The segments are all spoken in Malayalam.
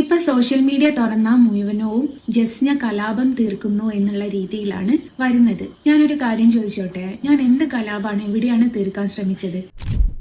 ഇപ്പൊ സോഷ്യൽ മീഡിയ തുറന്ന മുഴുവനവും ജസ്ന കലാപം തീർക്കുന്നു എന്നുള്ള രീതിയിലാണ് വരുന്നത്. ഞാനൊരു കാര്യം ചോദിച്ചോട്ടെ? ഞാൻ എന്ത് കലാപാണ് എവിടെയാണ് തീർക്കാൻ ശ്രമിച്ചത്?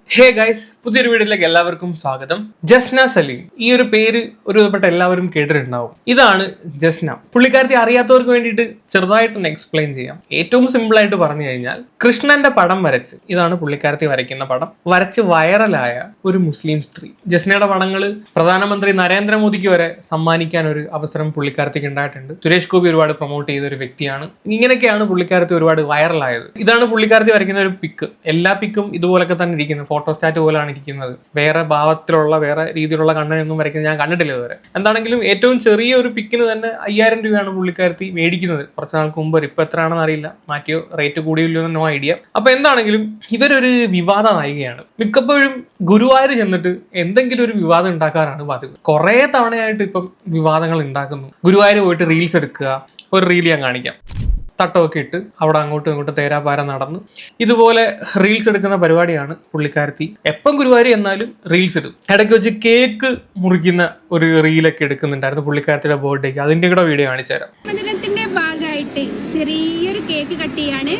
ഹേ ഗൈസ് പുതിയൊരു വീഡിയോയിലേക്ക് എല്ലാവർക്കും സ്വാഗതം. ജസ്ന സലീം. ഈ ഒരു പേര് ഒരു വിധപ്പെട്ട എല്ലാവരും കേട്ടിട്ടുണ്ടാവും. ഇതാണ് ജസ്ന. പുള്ളിക്കാരത്തി അറിയാത്തവർക്ക് വേണ്ടിയിട്ട് ചെറുതായിട്ടൊന്ന് എക്സ്പ്ലെയിൻ ചെയ്യാം. ഏറ്റവും സിമ്പിൾ ആയിട്ട് പറഞ്ഞു കഴിഞ്ഞാൽ കൃഷ്ണന്റെ പടം വരച്ച് ഇതാണ് പുള്ളിക്കാരത്തി വരയ്ക്കുന്ന പടം വരച്ച് വൈറലായ ഒരു മുസ്ലിം സ്ത്രീ. ജസ്നയുടെ പടങ്ങൾ പ്രധാനമന്ത്രി നരേന്ദ്രമോദിക്ക് വരെ സമ്മാനിക്കാൻ ഒരു അവസരം പുള്ളിക്കാരത്തിക്ക് ഉണ്ടായിട്ടുണ്ട്. സുരേഷ് ഗോപി ഒരുപാട് പ്രൊമോട്ട് ചെയ്ത ഒരു വ്യക്തിയാണ്. ഇങ്ങനെയൊക്കെയാണ് പുള്ളിക്കാരത്തി ഒരുപാട് വൈറലായത് ഇതാണ് പുള്ളിക്കാരത്തി വരയ്ക്കുന്ന ഒരു പിക്ക് എല്ലാ പിക്കും ഇതുപോലൊക്കെ തന്നെ ഇരിക്കുന്നത് ഫോട്ടോസ്റ്റാറ്റ് പോലെയാണ് ഇരിക്കുന്നത്. വേറെ ഭാവത്തിലുള്ള വേറെ രീതിയിലുള്ള കണ്ണനൊന്നും വരയ്ക്കുന്നത് ഞാൻ കണ്ടിട്ടില്ല ഇതുവരെ. എന്താണെങ്കിലും ഏറ്റവും ചെറിയ ഒരു പിക്കിന് തന്നെ അയ്യായിരം രൂപയാണ് പുള്ളിക്കാരത്തി മേടിക്കുന്നത്. കുറച്ച് നാൾക്ക് മുമ്പ് ഇപ്പൊ എത്രയാണെന്ന് അറിയില്ല. മാറ്റിയോ റേറ്റ് കൂടിയില്ലോ നോ ഐഡിയ അപ്പൊ എന്താണെങ്കിലും ഇവരൊരു വിവാദ നായികയാണ്. മിക്കപ്പോഴും ഗുരുവായൂർ ചെന്നിട്ട് എന്തെങ്കിലും ഒരു വിവാദം ഉണ്ടാക്കാറാണ് പതിവ്. കുറെ തവണയായിട്ട് ഇപ്പം വിവാദങ്ങൾ ഉണ്ടാക്കുന്നു. ഗുരുവായൂർ പോയിട്ട് റീൽസ് എടുക്കുക. ഒരു റീൽ ഞാൻ കാണിക്കാം. തട്ടമൊക്കെ ഇട്ട് അവിടെ അങ്ങോട്ടും ഇങ്ങോട്ടും തേരാപാര നടന്ന് ഇതുപോലെ റീൽസ് എടുക്കുന്ന പരിപാടിയാണ് പുള്ളിക്കാരത്തി. എപ്പം ഗുരുവായൂർ എന്നാലും റീൽസ് ഇടും. ഇടയ്ക്ക് വെച്ച് കേക്ക് മുറിക്കുന്ന ഒരു റീലൊക്കെ എടുക്കുന്നുണ്ടായിരുന്നു പുള്ളിക്കാരത്തിയുടെ ബർത്ത്ഡേക്ക് അതിന്റെ കൂടെ വീഡിയോ കാണിച്ചു തരാം. ഭാഗമായിട്ട് ചെറിയൊരു കേക്ക് കട്ടിയാണ്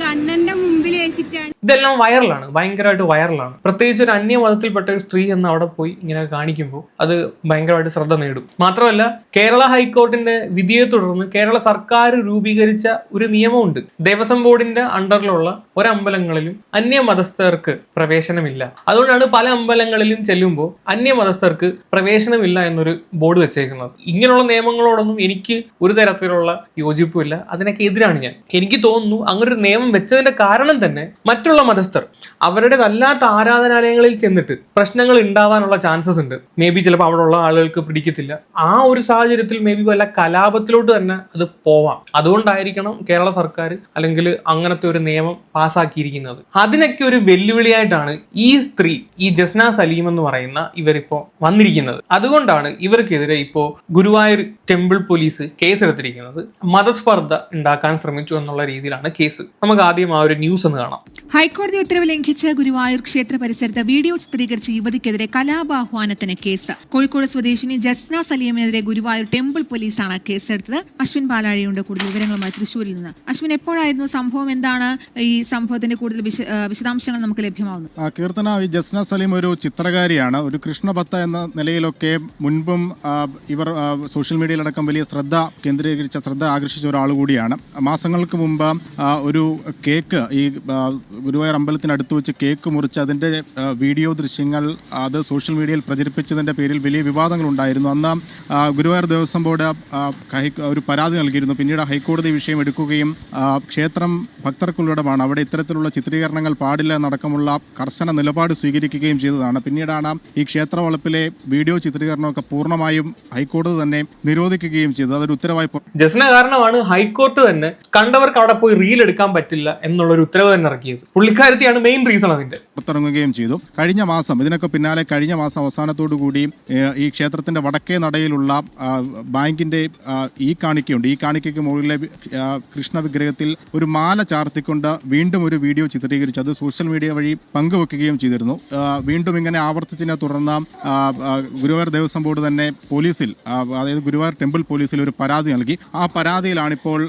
കണ്ണന്റെ മുമ്പിൽ വെച്ചിട്ടാണ് ഇതെല്ലാം വൈറലാണ് ഭയങ്കരമായിട്ട് വൈറലാണ്. പ്രത്യേകിച്ച് ഒരു അന്യമതത്തിൽപ്പെട്ട ഒരു സ്ത്രീ എന്ന് അവിടെ പോയി ഇങ്ങനെ കാണിക്കുമ്പോൾ അത് ഭയങ്കരമായിട്ട് ശ്രദ്ധ നേടും. മാത്രമല്ല കേരള ഹൈക്കോർട്ടിന്റെ വിധിയെ തുടർന്ന് കേരള സർക്കാർ രൂപീകരിച്ച ഒരു നിയമമുണ്ട്. ദേവസ്വം ബോർഡിന്റെ അണ്ടറിലുള്ള ഒരമ്പലങ്ങളിലും അന്യമതസ്ഥർക്ക് പ്രവേശനമില്ല. അതുകൊണ്ടാണ് പല അമ്പലങ്ങളിലും ചെല്ലുമ്പോൾ അന്യമതസ്ഥർക്ക് പ്രവേശനമില്ല എന്നൊരു ബോർഡ് വെച്ചേക്കുന്നത്. ഇങ്ങനെയുള്ള നിയമങ്ങളോടൊന്നും എനിക്ക് ഒരു തരത്തിലുള്ള യോജിപ്പുമില്ല. അതിനൊക്കെ എതിരാണ് ഞാൻ. എനിക്ക് തോന്നുന്നു അങ്ങനെ ഒരു നിയമം വെച്ചതിന്റെ കാരണം തന്നെ മറ്റുള്ള മതസ്ഥർ അവരുടേതല്ലാത്ത ആരാധനാലയങ്ങളിൽ ചെന്നിട്ട് പ്രശ്നങ്ങൾ ഉണ്ടാവാനുള്ള ചാൻസസ് ഉണ്ട്. മേ ബി ചിലപ്പോൾ അവിടെ ഉള്ള ആളുകൾക്ക് പിടിക്കത്തില്ല. ആ ഒരു സാഹചര്യത്തിൽ മേ ബി വല്ല കലാപത്തിലോട്ട് തന്നെ അത് പോവാം. അതുകൊണ്ടായിരിക്കണം കേരള സർക്കാർ അല്ലെങ്കിൽ അങ്ങനത്തെ ഒരു നിയമം പാസ്സാക്കിയിരിക്കുന്നത് അതിനൊക്കെ ഒരു വെല്ലുവിളിയായിട്ടാണ് ഈ സ്ത്രീ ഈ ജസ്ന സലീം എന്ന് പറയുന്ന ഇവരിപ്പോ വന്നിരിക്കുന്നത്. അതുകൊണ്ടാണ് ഇവർക്കെതിരെ ഇപ്പോ ഗുരുവായൂർ ടെമ്പിൾ പോലീസ് കേസെടുത്തിരിക്കുന്നത്. മതസ്പർദ്ധ ഉണ്ടാക്കാൻ ശ്രമിച്ചു എന്നുള്ള രീതിയിലാണ് കേസ്. നമുക്ക് ആദ്യം ആ ഒരു ന്യൂസ് ഒന്ന് കാണാം. ഹൈക്കോടതി ഉത്തരവ് ലംഘിച്ച് ഗുരുവായൂർ ക്ഷേത്ര പരിസരത്ത് വീഡിയോ ചിത്രീകരിച്ച യുവതിക്കെതിരെ കലാപാഹ്വാനത്തിന് കേസ്. കോഴിക്കോട് സ്വദേശിനി ജസ്ന സലീമിനെതിരെ ഗുരുവായൂർ ടെമ്പിൾ പോലീസാണ് കേസെടുത്തത്. അശ്വിൻ പാലാഴിയുണ്ട് കൂടുതൽ വിവരങ്ങളുമായി തൃശൂരിൽ നിന്ന്. അശ്വിൻ എപ്പോഴായിരുന്നു സംഭവം? എന്താണ് ഈ സംഭവത്തിന്റെ കൂടുതൽ വിശദാംശങ്ങൾ നമുക്ക് ലഭ്യമാവുന്നത്? കീർത്തന ഈ ജസ്ന സലീം ഒരു ചിത്രകാരിയാണ്. ഒരു കൃഷ്ണഭത്ത എന്ന നിലയിലൊക്കെ മുൻപും ഇവർ സോഷ്യൽ മീഡിയയിലടക്കം വലിയ ശ്രദ്ധ കേന്ദ്രീകരിച്ച ശ്രദ്ധ ആകർഷിച്ച ഒരാൾ കൂടിയാണ്. മാസങ്ങൾക്ക് മുമ്പ് ഒരു കേക്ക് ഈ ഗുരുവായൂർ അമ്പലത്തിനടുത്ത് വെച്ച് കേക്ക് മുറിച്ച് അതിന്റെ വീഡിയോ ദൃശ്യങ്ങൾ അത് സോഷ്യൽ മീഡിയയിൽ പ്രചരിപ്പിച്ചതിന്റെ പേരിൽ വലിയ വിവാദങ്ങൾ ഉണ്ടായിരുന്നു അന്ന് ഗുരുവായൂർ ദേവസ്വം ബോർഡ് ഒരു പരാതി നൽകിയിരുന്നു. പിന്നീട് ഹൈക്കോടതി വിഷയം എടുക്കുകയും ക്ഷേത്രം ഭക്തർക്കുള്ളിടമാണ്. അവിടെ ഇത്തരത്തിലുള്ള ചിത്രീകരണങ്ങൾ പാടില്ല എന്നടക്കമുള്ള കർശന നിലപാട് സ്വീകരിക്കുകയും ചെയ്തതാണ്. പിന്നീടാണ് ഈ ക്ഷേത്ര വളപ്പിലെ വീഡിയോ ചിത്രീകരണമൊക്കെ പൂർണമായും ഹൈക്കോടതി തന്നെ നിരോധിക്കുകയും ചെയ്തത്. അതൊരു ഉത്തരവായി ജസ്ന കാരണമാണ് ഹൈക്കോർട്ട് തന്നെ കണ്ടവർക്ക് അവിടെ പോയി റീൽ എടുക്കാൻ പറ്റില്ല എന്നുള്ള ഒരു ഉത്തരവ് തന്നെ ഇറക്കിയത്. പുള്ളിക്കാരത്തിയാണ് മെയിൻ റീസൺ അതിന്റെ പുറത്തിറങ്ങുകയും ചെയ്തു. കഴിഞ്ഞ മാസം ഇതിനൊക്കെ പിന്നാലെ കഴിഞ്ഞ മാസം അവസാനത്തോടു കൂടി ഈ ക്ഷേത്രത്തിന്റെ വടക്കേ നടയിലുള്ള ബാങ്കിന്റെ ഈ കാണിക്കയുണ്ട്. ഈ കാണിക്കയ്ക്ക് മുകളിലെ കൃഷ്ണ വിഗ്രഹത്തിൽ ഒരു മാല ചാർത്തിക്കൊണ്ട് വീണ്ടും ഒരു വീഡിയോ ചിത്രീകരിച്ചു. അത് സോഷ്യൽ മീഡിയ വഴി പങ്കുവെക്കുകയും ചെയ്തിരുന്നു. വീണ്ടും ഇങ്ങനെ ആവർത്തിച്ചതിനെ തുടർന്ന് ഗുരുവായൂർ ദേവസ്വം ബോർഡ് തന്നെ പോലീസിൽ അതായത് ഗുരുവായൂർ ടെമ്പിൾ പോലീസിൽ ഒരു പരാതി നൽകി. ആ പരാതിയിലാണിപ്പോൾ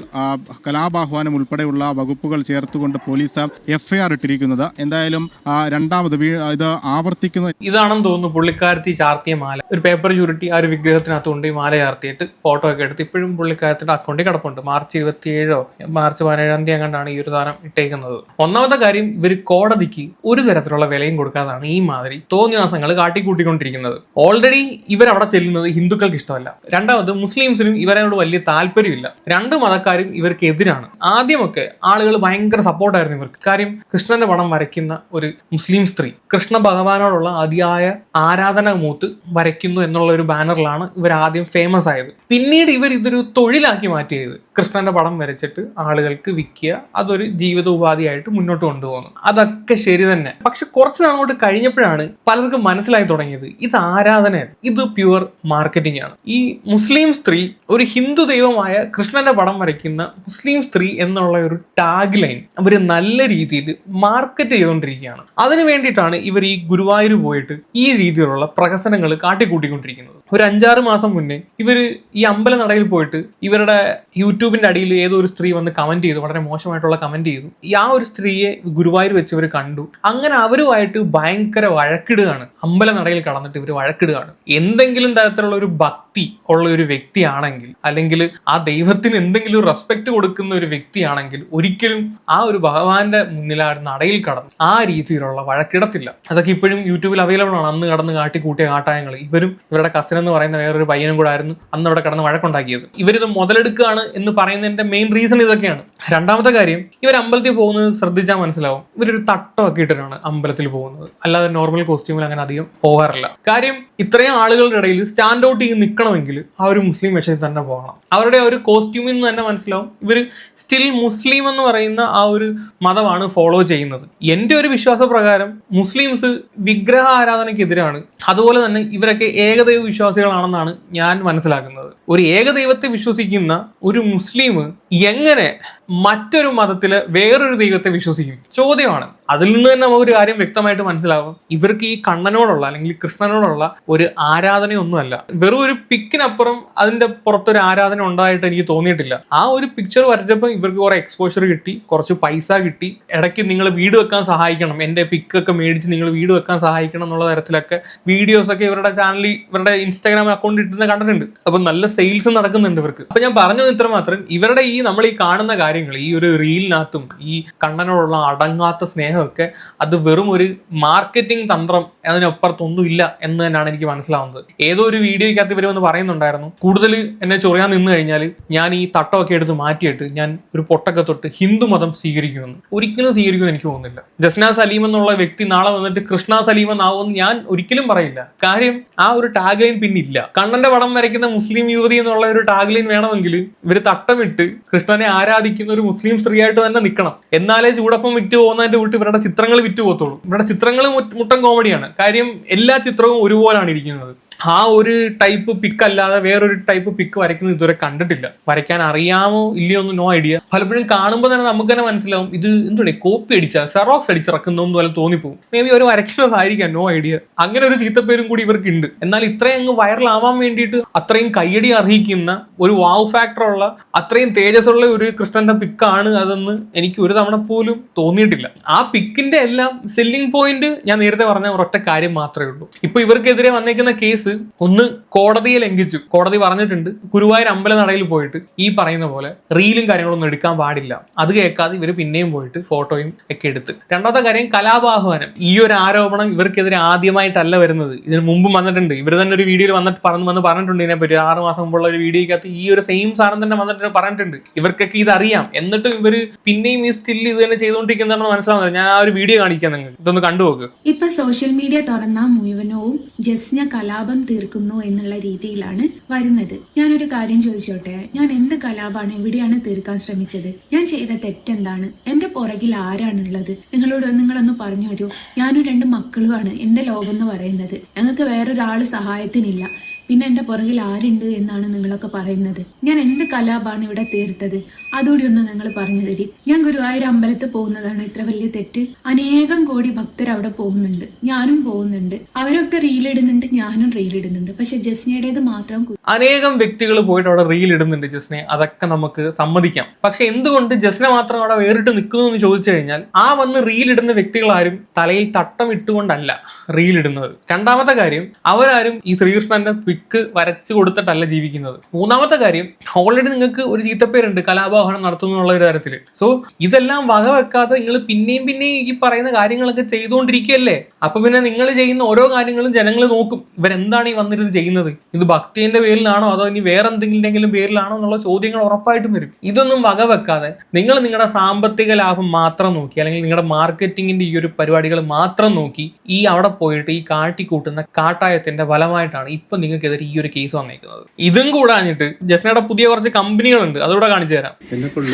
കലാപാഹ്വാനം ഉൾപ്പെടെയുള്ള വകുപ്പുകൾ ചേർത്തുകൊണ്ട് പോലീസ് എഫ്ഐആർ ഇട്ടിരിക്കുന്നത് എന്തായാലും രണ്ടാമത് ഇത് ആവർത്തിക്കുന്ന ഇതാണെന്ന് തോന്നുന്നു പുള്ളിക്കാരത്തി ചാർത്തിയ മാല. ഒരു പേപ്പർ ചുരുട്ടി ആ ഒരു വിഗ്രഹത്തിനകത്ത് കൊണ്ട് ഈ മാല ചാർത്തിയിട്ട് ഫോട്ടോ ഒക്കെ എടുത്ത് ഇപ്പോഴും പുള്ളിക്കാരത്തിന്റെ അക്കൗണ്ടിൽ കിടപ്പുണ്ട്. മാർച്ച് ഇരുപത്തിയേഴോ മാർച്ച് പതിനേഴാം തീയതി അങ്ങാണ്ടാണ് ഈ ഒരു സാധനം ഇട്ടേക്കുന്നത്. ഒന്നാമത്തെ കാര്യം ഇവർ കോടതിക്ക് ഒരു തരത്തിലുള്ള വിലയും കൊടുക്കാതാണ് ഈ മാതിരി തോന്നിയാസങ്ങൾ കാട്ടിക്കൂട്ടിക്കൊണ്ടിരിക്കുന്നത്. ഓൾറെഡി ഇവരവിടെ ചെല്ലുന്നത് ഹിന്ദുക്കൾക്ക് ഇഷ്ടമല്ല. രണ്ടാമത് മുസ്ലിംസിനും ഇവരോട് വലിയ താല്പര്യമില്ല. രണ്ട് മതക്കാരും ഇവർക്ക് എതിരാണ് ആദ്യമൊക്കെ ആളുകൾ ഭയങ്കര സപ്പോർട്ടായിരുന്നു ഇവർക്ക്. കാര്യം കൃഷ്ണന്റെ പടം വരയ്ക്കുന്ന ഒരു മുസ്ലിം സ്ത്രീ കൃഷ്ണ ഭഗവാനോടുള്ള അതിയായ ആരാധന മൂത്ത് വരയ്ക്കുന്നു എന്നുള്ള ഒരു ബാനറിലാണ് ഇവർ ആദ്യം ഫേമസ് ആയത്. പിന്നീട് ഇവർ ഇതൊരു തൊഴിലാക്കി മാറ്റിയത്. കൃഷ്ണന്റെ പടം വരച്ചിട്ട് ആളുകൾക്ക് വിൽക്കുക അതൊരു ജീവിത ഉപാധിയായിട്ട് മുന്നോട്ട് കൊണ്ടുപോകുന്നു. അതൊക്കെ ശരി തന്നെ. പക്ഷെ കുറച്ച് നാളോട്ട് കഴിഞ്ഞപ്പോഴാണ് പലർക്കും മനസ്സിലായി തുടങ്ങിയത്. ഇത് ആരാധനയാണ് ഇത് പ്യുവർ മാർക്കറ്റിംഗ് ആണ്. ഈ മുസ്ലിം സ്ത്രീ ഒരു ഹിന്ദു ദൈവമായ കൃഷ്ണന്റെ പടം വരയ്ക്കുന്ന മുസ്ലിം സ്ത്രീ എന്നുള്ള ഒരു ടാഗ് ലൈൻ അവർ നല്ല രീതിയിൽ മാർക്കറ്റ് ചെയ്തുകൊണ്ടിരിക്കുകയാണ്. അതിനു വേണ്ടിയിട്ടാണ് ഇവർ ഈ ഗുരുവായൂർ പോയിട്ട് ഈ രീതിയിലുള്ള പ്രഹസനങ്ങൾ കാട്ടിക്കൂട്ടിക്കൊണ്ടിരിക്കുന്നത്. ഒരു അഞ്ചാറ് മാസം മുന്നേ ഇവർ അമ്പലനടയിൽ പോയിട്ട് ഇവരുടെ യൂട്യൂബിന്റെ അടിയിൽ ഏതോ ഒരു സ്ത്രീ വന്ന് കമന്റ് ചെയ്തു വളരെ മോശമായിട്ടുള്ള കമന്റ് ചെയ്തു. ഈ ആ ഒരു സ്ത്രീയെ ഗുരുവായൂർ വെച്ച് ഇവർ കണ്ടു. അങ്ങനെ അവരുമായിട്ട് ഭയങ്കര വഴക്കിടുകയാണ്. അമ്പലനടയിൽ കടന്നിട്ട് ഇവർ വഴക്കിടുകയാണ്. എന്തെങ്കിലും തരത്തിലുള്ള ഒരു ഭക്തി ഉള്ള ഒരു വ്യക്തിയാണെങ്കിൽ അല്ലെങ്കിൽ ആ ദൈവത്തിന് എന്തെങ്കിലും റെസ്പെക്ട് കൊടുക്കുന്ന ഒരു വ്യക്തിയാണെങ്കിൽ ഒരിക്കലും ആ ഒരു ഭഗവാന്റെ മുന്നിൽ ആ നടയിൽ കടന്ന് ആ രീതിയിലുള്ള വഴക്കിടത്തില്ല. അതൊക്കെ ഇപ്പോഴും യൂട്യൂബിൽ അവൈലബിൾ ആണ്. അന്ന് കടന്ന് കാട്ടി കൂട്ടിയ കാട്ടായങ്ങൾ ഇവരും ഇവരുടെ കസിൻ എന്ന് പറയുന്ന വേറൊരു പയ്യനും കൂടെ ആയിരുന്നു. അന്ന് അവിടെ കടന്ന് വഴക്കുണ്ടാക്കിയത്. ഇവരിത് മുതലെടുക്കുകയാണ് എന്ന് പറയുന്നതിന്റെ മെയിൻ റീസൺ ഇതൊക്കെയാണ്. രണ്ടാമത്തെ കാര്യം ഇവർ അമ്പലത്തിൽ പോകുന്നത് ശ്രദ്ധിച്ചാൽ മനസ്സിലാവും. ഇവരൊരു തട്ടമൊക്കെ ഇട്ടിട്ടാണ് അമ്പലത്തിൽ പോകുന്നത്. അല്ലാതെ നോർമൽ കോസ്റ്റ്യൂമിൽ അങ്ങനെ അധികം പോകാറില്ല. കാര്യം ഇത്രയും ആളുകളുടെ ഇടയിൽ സ്റ്റാൻഡ് ഔട്ട് ചെയ്ത് നിൽക്കണമെങ്കിൽ ആ ഒരു മുസ്ലിം വേഷത്തിൽ തന്നെ പോകണം. അവരുടെ ഒരു കോസ്റ്റ്യൂമിൽ നിന്ന് തന്നെ മനസ്സിലാവും. ഇവർ സ്റ്റിൽ മുസ്ലിം എന്ന് പറയുന്ന ആ ഒരു മതമാണ് ഫോളോ ചെയ്യുന്നത്. എന്റെ ഒരു വിശ്വാസ പ്രകാരം മുസ്ലിംസ് വിഗ്രഹ ആരാധനയ്ക്കെതിരാണ് അതുപോലെ തന്നെ ഇവരൊക്കെ ഏകദൈവ വിശ്വാസികളാണെന്നാണ് ഞാൻ മനസ്സിലാക്കുന്നത്. ഒരു ഏകദൈവത്തെ വിശ്വസിക്കുന്ന ഒരു മുസ്ലിം എങ്ങനെ മറ്റൊരു മതത്തിൽ വേറൊരു ദൈവത്തെ വിശ്വസിക്കും? ചോദ്യമാണ്. അതിൽ നിന്ന് തന്നെ നമുക്ക് ഒരു കാര്യം വ്യക്തമായിട്ട് മനസ്സിലാവും. ഇവർക്ക് ഈ കണ്ണനോടുള്ള അല്ലെങ്കിൽ കൃഷ്ണനോടുള്ള ഒരു ആരാധനയൊന്നുമല്ല. വെറും ഒരു പിക്കിനപ്പുറം അതിന്റെ പുറത്തൊരു ആരാധന ഉണ്ടായിട്ട് എനിക്ക് തോന്നിയിട്ടില്ല. ആ ഒരു പിക്ചർ വരച്ചപ്പോൾ ഇവർക്ക് കുറെ എക്സ്പോഷർ കിട്ടി കുറച്ച് പൈസ കിട്ടി. ഇടയ്ക്ക് നിങ്ങൾ വീട് വെക്കാൻ സഹായിക്കണം. എന്റെ പിക്കൊക്കെ മേടിച്ച് നിങ്ങൾ വീട് വെക്കാൻ സഹായിക്കണം എന്നുള്ള തരത്തിലൊക്കെ വീഡിയോസ് ഒക്കെ ഇവരുടെ ചാനലിൽ ഇവരുടെ ഇൻസ്റ്റാഗ്രാം അക്കൗണ്ട് ഇട്ടുന്ന കണ്ടിട്ടുണ്ട്. അപ്പൊ നല്ല സെയിൽസ് നടക്കുന്നുണ്ട് ഇവർക്ക്. അപ്പൊ ഞാൻ പറഞ്ഞു ഇത്ര മാത്രം ഇവരുടെ ഈ നമ്മൾ ഈ കാണുന്ന കാര്യങ്ങൾ ഈ ഒരു റീലിനകത്തും ഈ കണ്ണനോടുള്ള അടങ്ങാത്ത സ്നേഹമൊക്കെ അത് വെറും ഒരു മാർക്കറ്റിംഗ് തന്ത്രം അതിനപ്പുറത്തൊന്നും ഇല്ല എന്ന് തന്നെയാണ് എനിക്ക് മനസ്സിലാവുന്നത്. ഏതോ ഒരു വീഡിയോയ്ക്കകത്ത് ഇവർ വന്ന് പറയുന്നുണ്ടായിരുന്നു കൂടുതൽ എന്നെ ചൊറിയാൻ നിന്ന് കഴിഞ്ഞാൽ ഞാൻ ഈ തട്ടമൊക്കെ എടുത്ത് മാറ്റിയിട്ട് ഞാൻ ഒരു പൊട്ടൊക്കെ തൊട്ട് ഹിന്ദു മതം സ്വീകരിക്കുമെന്ന്. ഒരിക്കലും സ്വീകരിക്കുമെന്ന് എനിക്ക് തോന്നുന്നില്ല. ജസ്ന സലീം എന്നുള്ള വ്യക്തി നാളെ വന്നിട്ട് കൃഷ്ണ സലീം എന്നാവുമെന്ന് ഞാൻ ഒരിക്കലും പറയില്ല. കാര്യം ആ ഒരു ടാഗ് ലൈൻ പിന്നില്ല. കണ്ണന്റെ പടം വരയ്ക്കുന്ന മുസ്ലിം യുവതി എന്നുള്ള ഒരു ടാഗ്ലൈൻ വേണമെങ്കിൽ ഇവർ തട്ടമിട്ട് കൃഷ്ണനെ ആരാധിക്കുന്ന ഒരു മുസ്ലിം സ്ത്രീയായിട്ട് തന്നെ നിൽക്കണം. എന്നാലേ ചൂടപ്പം വിറ്റ് പോകുന്നതിന്റെ വിട്ട് ഇവരുടെ ചിത്രങ്ങൾ വിറ്റ് പോകത്തുള്ളൂ. ഇവരുടെ ചിത്രങ്ങൾ മുട്ടം കോമഡിയാണ് കാര്യം എല്ലാ ചിത്രവും ഒരുപോലാണ് ഇരിക്കുന്നത്. ആ ഒരു ടൈപ്പ് പിക്ക് അല്ലാതെ വേറൊരു ടൈപ്പ് പിക്ക് വരയ്ക്കുന്നത് ഇതുവരെ കണ്ടിട്ടില്ല. വരയ്ക്കാൻ അറിയാമോ ഇല്ലയോ ഒന്നും നോ ഐഡിയ പലപ്പോഴും കാണുമ്പോൾ തന്നെ നമുക്ക് തന്നെ മനസ്സിലാവും ഇത് എന്തുടെ കോപ്പി അടിച്ച സെറോക്സ് അടിച്ചിറക്കുന്നു പോലെ തോന്നിപ്പോവും. മേ ബി അവർ വരയ്ക്കുന്നതായിരിക്കാം നോ ഐഡിയ അങ്ങനെ ഒരു ചീത്തപ്പേരും കൂടി ഇവർക്ക് ഉണ്ട് എന്നാൽ ഇത്രയും അങ്ങ് വൈറലാവാൻ വേണ്ടിയിട്ട് അത്രയും കയ്യടി അർഹിക്കുന്ന ഒരു വാവ് ഫാക്ടർ ഉള്ള അത്രയും തേജസ്സുള്ള ഒരു കൃഷ്ണന്റെ പിക്കാണ് അതെന്ന് എനിക്ക് ഒരു തവണ പോലും തോന്നിയിട്ടില്ല. ആ പിക്കിന്റെ എല്ലാം സെല്ലിംഗ് പോയിന്റ് ഞാൻ നേരത്തെ പറഞ്ഞ ഒരൊറ്റ കാര്യം മാത്രമേ ഉള്ളൂ. ഇപ്പൊ ഇവർക്കെതിരെ വന്നേക്കുന്ന കേസ് ഒന്ന് കോടതിയെ ലംഘിച്ചു. കോടതി പറഞ്ഞിട്ടുണ്ട് ഗുരുവായൂർ അമ്പല നടയിൽ പോയിട്ട് ഈ പറയുന്ന പോലെ റീലും കാര്യങ്ങളൊന്നും എടുക്കാൻ പാടില്ല. അത് കേൾക്കാതെ ഇവർ പിന്നെയും പോയിട്ട് ഫോട്ടോയും ഒക്കെ എടുത്ത്. രണ്ടാമത്തെ കാര്യം കലാപാഹ്വാനം. ഈ ഒരു ആരോപണം ഇവർക്കെതിരെ ആദ്യമായിട്ടല്ല വരുന്നത്. ഇതിന് മുമ്പും വന്നിട്ടുണ്ട്. ഇവർ തന്നെ ഒരു വീഡിയോയിൽ വന്നിട്ട് പറഞ്ഞു വന്ന് പറഞ്ഞിട്ടുണ്ട് ഇതിനെപ്പറ്റി ആറ് മാസം മുമ്പുള്ള ഒരു വീഡിയോക്കകത്ത് ഈ ഒരു സെയിം സാധനം തന്നെ വന്നിട്ട് പറഞ്ഞിട്ടുണ്ട്. ഇവർക്കൊക്കെ ഇതറിയാം. എന്നിട്ടും ഇവർ പിന്നെയും ഈ സ്റ്റിൽ ഇത് തന്നെ ചെയ്തുകൊണ്ടിരിക്കുന്നതാണെന്ന് മനസ്സിലാവുന്നത് ഞാൻ ആ ഒരു വീഡിയോ കാണിക്കാം നിങ്ങൾ ഇതൊന്ന് കണ്ടുപോക്ക്. ഇപ്പൊ സോഷ്യൽ മീഡിയ തുറന്ന മുഴുവനവും ജസ്ന കലാപം തീർക്കുന്നു എന്നുള്ള രീതിയിലാണ് വരുന്നത്. ഞാനൊരു കാര്യം ചോദിച്ചോട്ടെ? ഞാൻ എന്ത് കലാപാണ് എവിടെയാണ് തീർക്കാൻ ശ്രമിച്ചത്? ഞാൻ ചെയ്ത തെറ്റെന്താണ്? എന്റെ പുറകിൽ ആരാണുള്ളത്? നിങ്ങളോട് നിങ്ങളൊന്ന് പറഞ്ഞു തരൂ ഞാനും രണ്ട് മക്കളുമാണ് എന്റെ ലോകം എന്ന് പറയുന്നത്. ഞങ്ങൾക്ക് വേറൊരാൾ സഹായത്തിനില്ല. പിന്നെ എന്റെ പുറകിൽ ആരുണ്ട് എന്നാണ് നിങ്ങളൊക്കെ പറയുന്നത്. ഞാൻ എന്ത് കലാപാണ് ഇവിടെ തീർത്തത്? അതുകൂടി ഒന്ന് നിങ്ങൾ പറഞ്ഞു തരി. ഞാൻ ഗുരുവായൂർ അമ്പലത്തിൽ പോകുന്നതാണ് ഇത്ര വലിയ തെറ്റ്. അനേകം കോടി ഭക്തർ അവിടെ പോകുന്നുണ്ട്. ഞാനും പോകുന്നുണ്ട്. അവരൊക്കെ റീലിടുന്നുണ്ട് ഞാനും റീലിടുന്നുണ്ട് പക്ഷെ ജസ്നയുടേത് മാത്രം അനേകം വ്യക്തികൾ പോയിട്ട് അവിടെ റീലിടുന്നുണ്ട് ജസ്നെ. അതൊക്കെ നമുക്ക് സമ്മതിക്കാം. പക്ഷെ എന്തുകൊണ്ട് ജസ്ന മാത്രം അവിടെ വേറിട്ട് നിൽക്കുന്നു എന്ന് ചോദിച്ചു കഴിഞ്ഞാൽ ആ വന്ന് റീലിടുന്ന വ്യക്തികളാരും തലയിൽ തട്ടം ഇട്ടുകൊണ്ടല്ല റീലിടുന്നത് രണ്ടാമത്തെ കാര്യം അവരാരും ഈ ശ്രീകൃഷ്ണന്റെ പിക്ക് വരച്ച് കൊടുത്തിട്ടല്ല ജീവിക്കുന്നത്. മൂന്നാമത്തെ കാര്യം ഓൾറെഡി നിങ്ങൾക്ക് ഒരു ചീത്തപ്പേരുണ്ട് കലാപാഹനം നടത്തുന്നു എന്നുള്ള ഒരു തരത്തിൽ സോ ഇതെല്ലാം വകവെക്കാതെ നിങ്ങൾ പിന്നെയും പിന്നെയും ഈ പറയുന്ന കാര്യങ്ങളൊക്കെ ചെയ്തുകൊണ്ടിരിക്കുകയല്ലേ? അപ്പൊ പിന്നെ നിങ്ങൾ ചെയ്യുന്ന ഓരോ കാര്യങ്ങളും ജനങ്ങൾ നോക്കും. ഇവരെന്താണ് ഈ വന്നിരുന്ന് ചെയ്യുന്നത്? ഇത് ഭക്തിന്റെ പേരിലാണോ? അതോ ഇനി വേറെ എന്തെങ്കിലും പേരിലാണോ എന്നുള്ള ചോദ്യങ്ങൾ ഉറപ്പായിട്ടും വരും. ഇതൊന്നും വകവെക്കാതെ നിങ്ങൾ നിങ്ങളുടെ സാമ്പത്തിക ലാഭം മാത്രം നോക്കി അല്ലെങ്കിൽ നിങ്ങളുടെ മാർക്കറ്റിംഗിന്റെ ഈ ഒരു പരിപാടികൾ മാത്രം നോക്കി ഈ അവിടെ പോയിട്ട് ഈ കാട്ടിക്കൂട്ടുന്ന കാട്ടായത്തിന്റെ ഫലമായിട്ടാണ് ഇപ്പൊ നിങ്ങൾക്കെതിരെ ഈ ഒരു കേസ് വന്നേക്കുന്നത്. ഇതും കൂടാഞ്ഞിട്ട് ജസ്നയുടെ പുതിയ കുറച്ച് കമ്പനികളുണ്ട്. അതുകൂടെ കാണിച്ചു തരാം.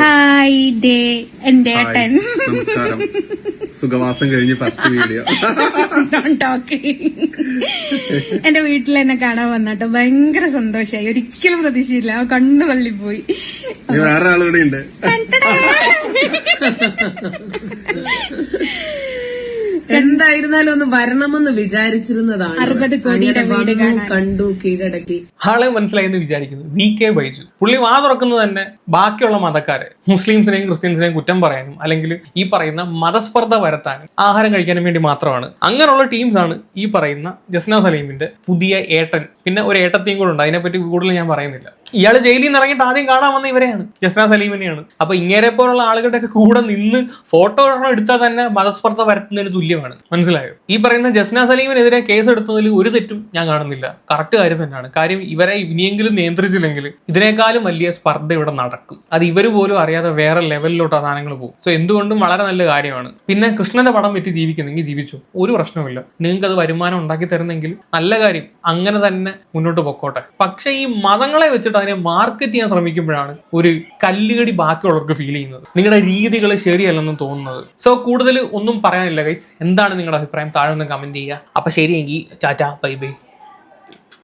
ഹായ് എന്റെ ഏട്ടൻ. നമസ്കാരം. സുഖവാസം കഴിഞ്ഞ് ഫസ്റ്റ് വീഡിയോ. എന്റെ വീട്ടിൽ എന്നെ കാണാൻ വന്നാട്ടോ ഭയങ്കര സന്തോഷായി ഒരിക്കലും പ്രതീക്ഷയില്ല. കണ്ണു തള്ളിപ്പോയി പോയി. വേറെ ആളുകൂടെ ഉണ്ട്. എന്തായിരുന്നാലും ഒന്ന് വരണമെന്ന് വിചാരിച്ചിരുന്നതാണ് അറുപത് കോടിയുടെ വീട് കണ്ടു കീഴടക്കി. ആളെ മനസ്സിലായെന്ന് വിചാരിക്കുന്നു. വി കെ ബൈജു പുള്ളി വാ തുറക്കുന്നത് തന്നെ ബാക്കിയുള്ള മതക്കാരെ മുസ്ലിംസിനെയും ക്രിസ്ത്യൻസിനെയും കുറ്റം പറയാനും അല്ലെങ്കിൽ ഈ പറയുന്ന മതസ്പർദ്ധ വരുത്താനും ആഹാരം കഴിക്കാനും വേണ്ടി മാത്രമാണ്. അങ്ങനെയുള്ള ടീംസ് ആണ് ഈ പറയുന്ന ജസ്ന സലീമിന്റെ പുതിയ ഏട്ടൻ. പിന്നെ ഒരു ഏട്ടത്തെയും കൂടെ ഉണ്ട്. അതിനെപ്പറ്റി കൂടുതൽ ഞാൻ പറയുന്നില്ല. ഇയാൾ ജയിലിൽ നിന്ന് ഇറങ്ങിയിട്ട് ആദ്യം കാണാൻ വന്ന ഇവരെയാണ്. ജസ്ന സലീമിനെയാണ്. അപ്പൊ ഇങ്ങനെ പോലുള്ള ആളുകളുടെ ഒക്കെ കൂടെ നിന്ന് ഫോട്ടോ എടുത്താൽ തന്നെ മതസ്പർദ്ധ വരുത്തുന്നതിന് തുല്യമാണ് മനസ്സിലായോ? ഈ പറയുന്ന ജസ്ന സലീമിനെതിരെ കേസ് എടുത്തതിൽ ഒരു തെറ്റും ഞാൻ കാണുന്നില്ല. കറക്റ്റ് കാര്യം തന്നെയാണ്. കാര്യം ഇവരെ ഇനിയെങ്കിലും നിയന്ത്രിച്ചില്ലെങ്കിൽ ഇതിനേക്കാളും വലിയ സ്പർദ്ധ ഇവിടെ നടക്കും. അത് ഇവർ പോലും അറിയാതെ വേറെ ലെവലിലോട്ട് ആ സാധനങ്ങൾ പോകും. സോ എന്തുകൊണ്ടും വളരെ നല്ല കാര്യമാണ്. പിന്നെ കൃഷ്ണന്റെ പടം വിറ്റ് ജീവിക്കുന്നെങ്കിൽ ജീവിച്ചു. ഒരു പ്രശ്നമില്ല നിങ്ങൾക്ക് അത് വരുമാനം ഉണ്ടാക്കി തരുന്നെങ്കിൽ നല്ല കാര്യം. അങ്ങനെ തന്നെ മുന്നോട്ട് പൊക്കോട്ടെ. പക്ഷെ ഈ മതങ്ങളെ വെച്ചിട്ട് അതിനെ മാർക്കറ്റ് ചെയ്യാൻ ശ്രമിക്കുമ്പോഴാണ് ഒരു കല്ലുകടി ബാക്കിയുള്ളവർക്ക് ഫീൽ ചെയ്യുന്നത്. നിങ്ങളുടെ രീതികൾ ശരിയല്ലെന്ന് തോന്നുന്നത്. സോ കൂടുതൽ ഒന്നും പറയാനില്ല ഗൈസ് എന്താണ് നിങ്ങളുടെ അഭിപ്രായം? താഴെ ഒന്ന് കമന്റ് ചെയ്യുക. അപ്പോൾ ശരിയെങ്കിൽ ടാറ്റ ബൈ ബൈ.